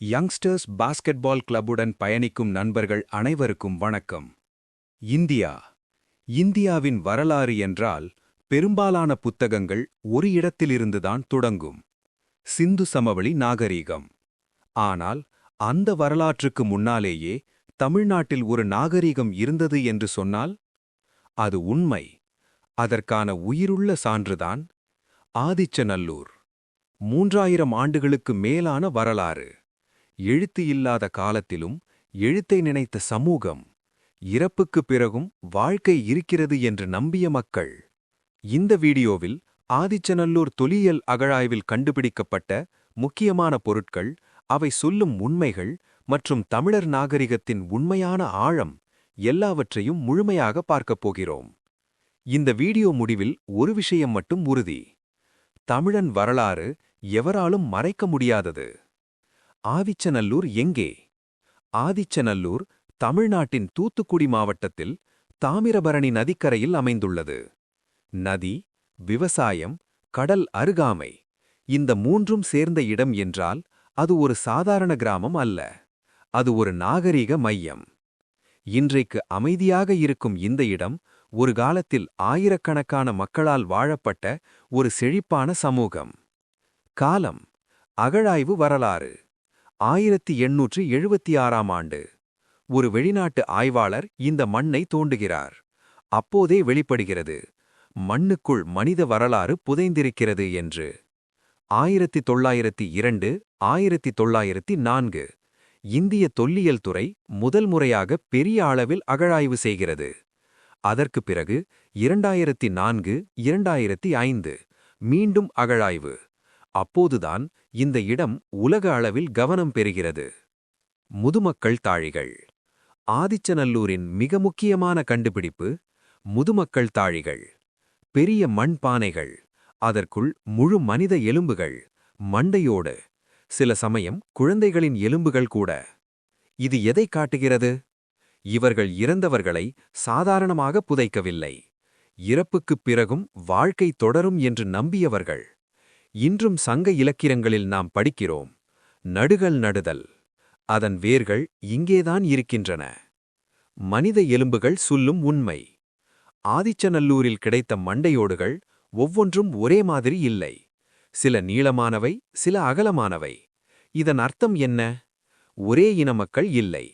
Youngsters basketball கிளப்புடன் பயணிக்கும் நண்பர்கள் அனைவருக்கும் வணக்கம். இந்தியா. இந்தியாவின் வரலாறு என்றால் பெரும்பாலான புத்தகங்கள் ஒரு இடத்திலிருந்துதான் தொடங்கும். சிந்து சமவெளி நாகரீகம். ஆனால் அந்த வரலாற்றுக்கு முன்னாலேயே தமிழ்நாட்டில் ஒரு நாகரீகம் இருந்தது என்று சொன்னால் அது உண்மை. அதற்கான உயிருள்ள சான்றுதான் ஆதிச்சநல்லூர். மூன்றாயிரம் ஆண்டுகளுக்கு மேலான வரலாறு. எழுத்து இல்லாத காலத்திலும் எழுத்தை நினைத்த சமூகம் இறப்புக்குப் பிறகும் வாழ்க்கை இருக்கிறது என்று நம்பிய மக்கள். இந்த வீடியோவில் ஆதிச்சநல்லூர் தொலியல் அகழாய்வில் கண்டுபிடிக்கப்பட்ட முக்கியமான பொருட்கள் அவை சொல்லும் உண்மைகள் மற்றும் தமிழர் நாகரிகத்தின் உண்மையான ஆழம் எல்லாவற்றையும் முழுமையாக பார்க்கப் போகிறோம். இந்த வீடியோ முடிவில் ஒரு விஷயம் மட்டும் உறுதி. தமிழன் வரலாறு எவராலும் மறைக்க முடியாதது. ஆதிச்சநல்லூர் எங்கே? ஆதிச்சநல்லூர் தமிழ்நாட்டின் தூத்துக்குடி மாவட்டத்தில் தாமிரபரணி நதிக்கரையில் அமைந்துள்ளது. நதி விவசாயம் கடல் அருகாமை இந்த மூன்றும் சேர்ந்த இடம் என்றால் அது ஒரு சாதாரண கிராமம் அல்ல. அது ஒரு நாகரீக மையம். இன்றைக்கு அமைதியாக இருக்கும் இந்த இடம் ஒரு காலத்தில் ஆயிரக்கணக்கான மக்களால் வாழப்பட்ட ஒரு செழிப்பான சமூகம். காலம் அகழாய்வு வரலாறு. ஆயிரத்தி எண்ணூற்று எழுபத்தி ஆறாம் ஆண்டு. ஒரு வெளிநாட்டு ஆய்வாளர் இந்த மண்ணை தோண்டுகிறார். அப்போதே வெளிப்படுகிறது மண்ணுக்குள் மனித வரலாறு புதைந்திருக்கிறது என்று. ஆயிரத்தி தொள்ளாயிரத்தி இரண்டு ஆயிரத்தி தொள்ளாயிரத்தி நான்கு. இந்திய தொல்லியல் துறை முதல் முறையாக பெரிய அளவில் அகழாய்வு செய்கிறது. அதற்கு பிறகு இரண்டாயிரத்தி நான்கு இரண்டாயிரத்தி ஐந்து மீண்டும் அகழாய்வு. அப்போதுதான் இந்த இடம் உலக அளவில் கவனம் பெறுகிறது. முதுமக்கள் தாழிகள். ஆதிச்சநல்லூரின் மிக முக்கியமான கண்டுபிடிப்பு முதுமக்கள் தாழிகள். பெரிய மண் பானைகள் அதற்குள் முழு மனித எலும்புகள் மண்டையோடு. சில சமயம் குழந்தைகளின் எலும்புகள் கூட. இது எதை காட்டுகிறது? இவர்கள் இறந்தவர்களை சாதாரணமாக புதைக்கவில்லை. இறப்புக்குப் பிறகும் வாழ்க்கை தொடரும் என்று நம்பியவர்கள். இன்றும் சங்க இலக்கியங்களில் நாம் படிக்கிறோம். நடுகள் நடுதல். அதன் வேர்கள் இங்கேதான் இருக்கின்றன. மனித எலும்புகள் சொல்லும் உண்மை. ஆதிச்சநல்லூரில் கிடைத்த மண்டையோடுகள் ஒவ்வொன்றும் ஒரே மாதிரி இல்லை. சில நீளமானவை சில அகலமானவை. இதன் அர்த்தம் என்ன? ஒரே இன மக்கள் இல்லை.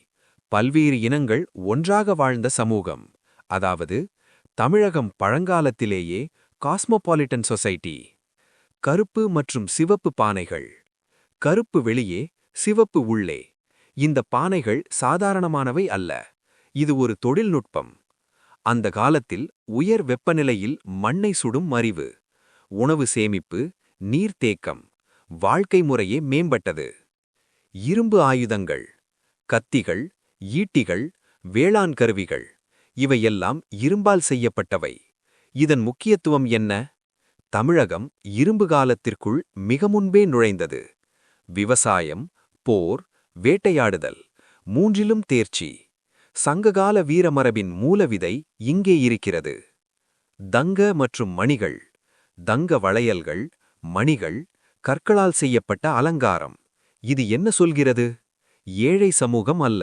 பல்வேறு இனங்கள் ஒன்றாக வாழ்ந்த சமூகம். அதாவது தமிழகம் பழங்காலத்திலேயே காஸ்மோபாலிட்டன் சொசைட்டி. கருப்பு மற்றும் சிவப்பு பானைகள். கருப்பு வெளியே சிவப்பு உள்ளே. இந்த பானைகள் சாதாரணமானவை அல்ல. இது ஒரு தொழில்நுட்பம். அந்த காலத்தில் உயர் வெப்பநிலையில் மண்ணை சுடும் மறிவு. உணவு சேமிப்பு நீர்த்தேக்கம் வாழ்க்கை முறையே மேம்பட்டது. இரும்பு ஆயுதங்கள் கத்திகள் ஈட்டிகள் வேளாண் கருவிகள் இவையெல்லாம் இரும்பால் செய்யப்பட்டவை. இதன் முக்கியத்துவம் என்ன? தமிழகம் இரும்பு காலத்திற்குள் மிக முன்பே நுழைந்தது. விவசாயம் போர் வேட்டையாடுதல் மூன்றிலும் தேர்ச்சி. சங்ககால வீரமரபின் மூலவிதை இங்கே இருக்கிறது. தங்க மற்றும் மணிகள் தங்க வளையல்கள் மணிகள் கற்களால் செய்யப்பட்ட அலங்காரம். இது என்ன சொல்கிறது? ஏழை சமூகம் அல்ல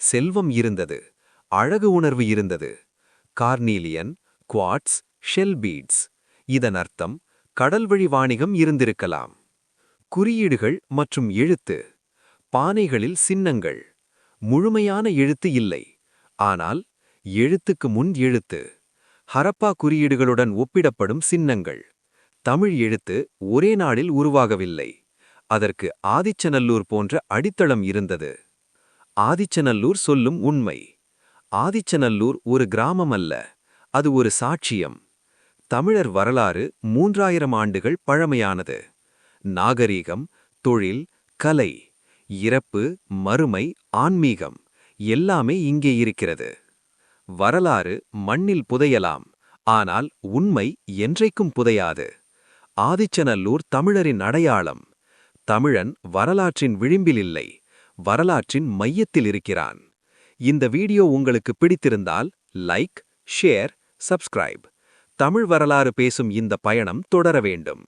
செல்வம் இருந்தது அழகு உணர்வு இருந்தது. Carnelian quartz shell beads. இதன் அர்த்தம் கடல்வழி வாணிகம் இருந்திருக்கலாம். குறியீடுகள் மற்றும் எழுத்து பானைகளில் சின்னங்கள் முழுமையான எழுத்து இல்லை. ஆனால் எழுத்துக்கு முன் எழுத்து ஹரப்பா குறியீடுகளுடன் ஒப்பிடப்படும் சின்னங்கள். தமிழ் எழுத்து ஒரே நாளில் உருவாகவில்லை. அதற்கு ஆதிச்சநல்லூர் போன்ற அடித்தளம் இருந்தது. ஆதிச்சநல்லூர் சொல்லும் உண்மை. ஆதிச்சநல்லூர் ஒரு கிராமம் அல்ல அது ஒரு சாட்சியம். தமிழர் வரலாறு மூன்றாயிரம் ஆண்டுகள் பழமையானது. நாகரீகம் தொழில் கலை இறப்பு மறுமை ஆன்மீகம் எல்லாமே இங்கே இருக்கிறது. வரலாறு மண்ணில் புதையலாம் ஆனால் உண்மை என்றைக்கும் புதையாது. ஆதிச்சநல்லூர் தமிழரின் அடையாளம் தமிழன் வரலாற்றின் விளிம்பில் இல்லை வரலாற்றின் மையத்தில் இருக்கிறான். இந்த வீடியோ உங்களுக்கு பிடித்திருந்தால் லைக் ஷேர் சப்ஸ்கிரைப். தமிழ் வரலாறு பேசும் இந்த பயணம் தொடர வேண்டும்.